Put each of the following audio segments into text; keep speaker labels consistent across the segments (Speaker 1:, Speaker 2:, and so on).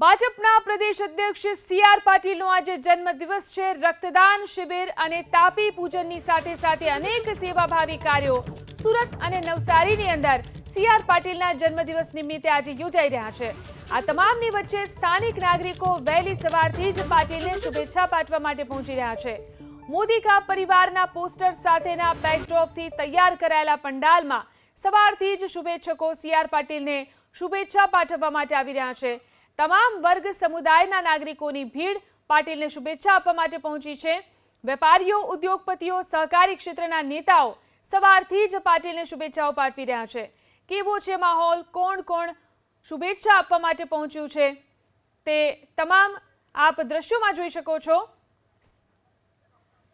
Speaker 1: ભાજપના પ્રદેશ અધ્યક્ષ C R પાટીલનો આજે જન્મદિવસ છે. રક્તદાન શિબિર અને તાપી પૂજનની સાથે સાથે અનેક સેવાભાવી કાર્યો સુરત અને નવસારીની અંદર સી આર પાટીલના જન્મદિવસ નિમિત્તે આજે યોજાઈ રહ્યા છે. આ તમામની વચ્ચે સ્થાનિક નાગરિકો વહેલી સવારથી જ પાટીલને શુભેચ્છા પાઠવા માટે પહોંચી રહ્યા છે. મોદી કા પરિવારના પોસ્ટર સાથેના બેકડ્રોપથી તૈયાર કરાયેલા પંડાલમાં સવારથી જ શુભેચ્છકો સી આર પાટીલને શુભેચ્છા પાઠવવા માટે આવી રહ્યા છે. તમામ વર્ગ સમુદાયના નાગરિકોની ભીડ પાટીલને શુભેચ્છા આપવા માટે પહોંચી છે. વેપારીઓ, ઉદ્યોગપતિઓ, સહકારી ક્ષેત્રના નેતાઓ સવારથી જ પાટીલને શુભેચ્છાઓ પાઠવી રહ્યા છે. કેવો છે માહોલ? કોણ કોણ શુભેચ્છા આપવા માટે પહોંચ્યું છે? તે તમામ આપ દ્રશ્યોમાં જોઈ શકો છો.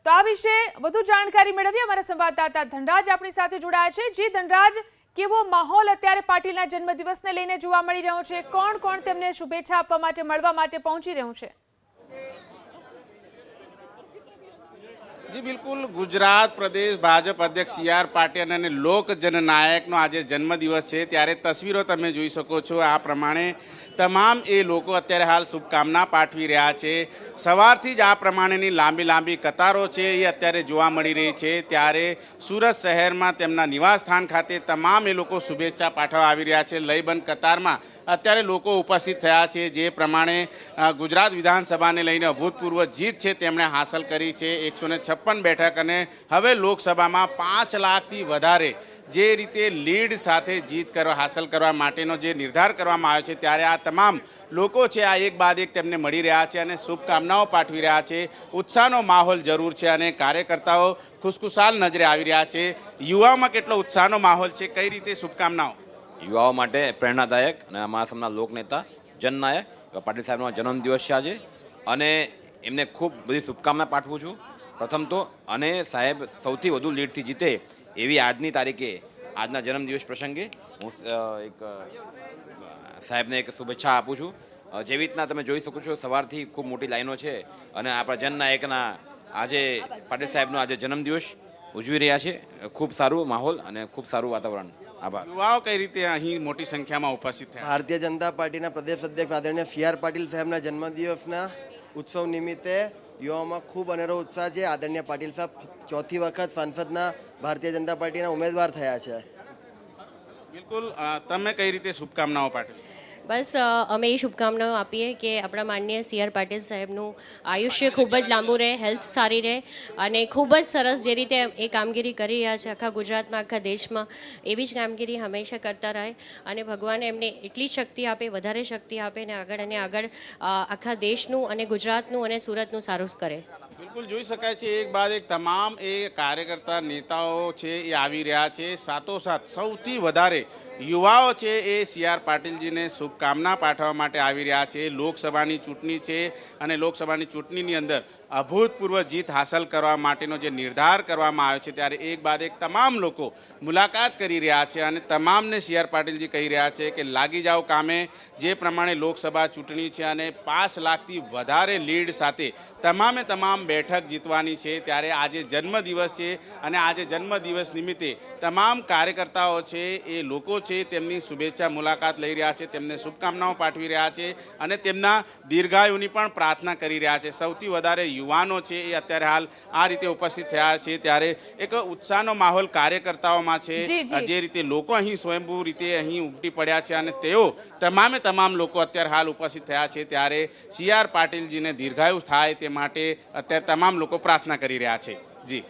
Speaker 1: તો આ વિશે વધુ જાણકારી મેળવી અમારા સંવાદદાતા ધનરાજ આપણી સાથે જોડાયા છે. જે ધનરાજ કેવો માહોલ અત્યારે પાટીલના જન્મદિવસને લઈને જોવા મળી રહ્યો છે? કોણ કોણ તેમને શુભેચ્છા આપવા માટે, મળવા માટે પહોંચી રહ્યું છે?
Speaker 2: જી, બિલકુલ. ગુજરાત, પ્રદેશ, ભાજપ અધ્યક્ષ સી આર પાટીલ અને લોક જનનાયકનો આજે જન્મદિવસ છે. ત્યારે તસવીરો તમે જોઈ શકો છો. આ પ્રમાણે તમામ એ લોકો અત્યારે હાલ શુભકામના પાઠવી રહ્યા છે. સવારથી જ આ પ્રમાણેની લાંબી લાંબી કતારો છે એ અત્યારે જોવા મળી રહી છે. ત્યારે સુરત શહેરમાં તેમના નિવાસસ્થાન ખાતે તમામ એ લોકો શુભેચ્છા પાઠવવા આવી રહ્યા છે. લયબંધ કતારમાં અત્યારે લોકો ઉપસ્થિત થયા છે. જે પ્રમાણે ગુજરાત વિધાનસભાને લઈને અભૂતપૂર્વ જીત છે તેમણે હાંસલ કરી છે. એકસો બેઠક અને હવે લોકસભામાં પાંચ લાખથી વધારે જે રીતે લીડ સાથે જીત કરવા, હાંસલ કરવા માટેનો જે નિર્ધાર કરવામાં આવ્યો છે, ત્યારે આ તમામ લોકો છે, આ એક બાદ એક તેમને મળી રહ્યા છે અને શુભકામનાઓ પાઠવી રહ્યા છે. ઉત્સાહનો માહોલ જરૂર છે અને કાર્યકર્તાઓ ખુશખુશાલ નજરે આવી રહ્યા છે. યુવાઓમાં કેટલો ઉત્સાહનો માહોલ છે, કઈ રીતે શુભકામનાઓ?
Speaker 3: યુવાઓ માટે પ્રેરણાદાયક અને અમારા સમના લોકનેતા, જનનાયક, પાટીલ સાહેબનો જન્મદિવસ છે આજે. અને એમને ખૂબ બધી શુભકામના પાઠવું છું. પ્રથમ તો, અને સાહેબ સૌથી વધુ લીડથી જીતે એવી આજની તારીખે આજના જન્મદિવસ પ્રસંગે હું એક સાહેબને એક શુભેચ્છા આપું છું. જેવી રીતના તમે જોઈ શકો છો સવારથી ખૂબ મોટી લાઈનો છે અને આપણા જનનાયકના આજે પાટીલ સાહેબનો આજે જન્મદિવસ ઉજવી રહ્યા છે. ખૂબ સારું માહોલ અને ખૂબ સારું વાતાવરણ. આભાર.
Speaker 2: યુવાઓ કઈ રીતે અહીં મોટી સંખ્યામાં ઉપસ્થિત થયા?
Speaker 4: ભારતીય જનતા પાર્ટીના પ્રદેશ અધ્યક્ષ આદરણીય સી આર પાટીલ સાહેબના જન્મદિવસના ઉત્સવ નિમિત્તે યુવાઓમાં ખૂબ અનેરો ઉત્સાહ છે. આદરણીય પાટીલ સાહેબ, ચોથી વખત સંસદના ભારતીય જનતા પાર્ટીના ઉમેદવાર થયા છે.
Speaker 2: બિલકુલ. તમે કઈ રીતે શુભકામનાઓ પાઠવી?
Speaker 5: બસ અમે એ શુભકામનાઓ આપીએ કે આપણા માનનીય સી આર પાટીલ સાહેબનું આયુષ્ય ખૂબ જ લાંબુ રહે, હેલ્થ સારી રહે અને ખૂબ જ સરસ જે રીતે એ કામગીરી કરી રહ્યા છે આખા ગુજરાતમાં, આખા દેશમાં, એવી જ કામગીરી હંમેશા કરતા રહે અને ભગવાન એમને એટલી શક્તિ આપે, વધારે શક્તિ આપે ને આગળ અને આગળ આખા દેશનું અને ગુજરાતનું અને સુરતનું સારું કરે.
Speaker 2: બિલકુલ જોઈ શકાય છે એક બાદ એક તમામ એ કાર્યકર્તા નેતાઓ છે એ આવી રહ્યા છે. સાથોસાથ સૌથી વધારે યુવાઓ છે એ સી આર પાટીલજીને શુભકામના પાઠવવા માટે આવી રહ્યા છે. લોકસભાની ચૂંટણી છે અને લોકસભાની ચૂંટણીની અંદર અભૂતપૂર્વ જીત હાંસલ કરવા માટેનો જે નિર્ધાર કરવામાં આવ્યો છે, ત્યારે એક બાદ એક તમામ લોકો મુલાકાત કરી રહ્યા છે અને તમામને સી આર પાટીલજી કહી રહ્યા છે કે લાગી જાઓ કામે. જે પ્રમાણે લોકસભા ચૂંટણી છે અને પાંચ લાખથી વધારે લીડ સાથે તમામે તમામ બેઠક જીતવાની છે, ત્યારે આજે જન્મદિવસ છે અને આજે જન્મદિવસ નિમિત્તે તમામ કાર્યકર્તાઓ છે એ લોકો છે તેમની શુભેચ્છા મુલાકાત લઈ રહ્યા છે તેમને શુભકામનાઓ પાઠવી રહ્યા છે અને તેમના દીર્ઘાયુની પણ પ્રાર્થના કરી રહ્યા છે. સૌથી વધારે યુવાનો છે એ અત્યારે હાલ આ રીતે ઉપસ્થિત થયા છે ત્યારે એક ઉત્સાહનો માહોલ કાર્યકર્તાઓમાં છે જી, રીતે લોકો અહીં સ્વયંભૂ રીતે અહીં ઉમટી પડ્યા છે અને તેઓ તમામે તમામ લોકો અત્યારે હાલ ઉપસ્થિત થયા છે ત્યારે સી આર પાટીલજીને દીર્ઘાયુ થાય તે માટે અત્યારે તમામ લોકો પ્રાર્થના કરી રહ્યા છે. જી.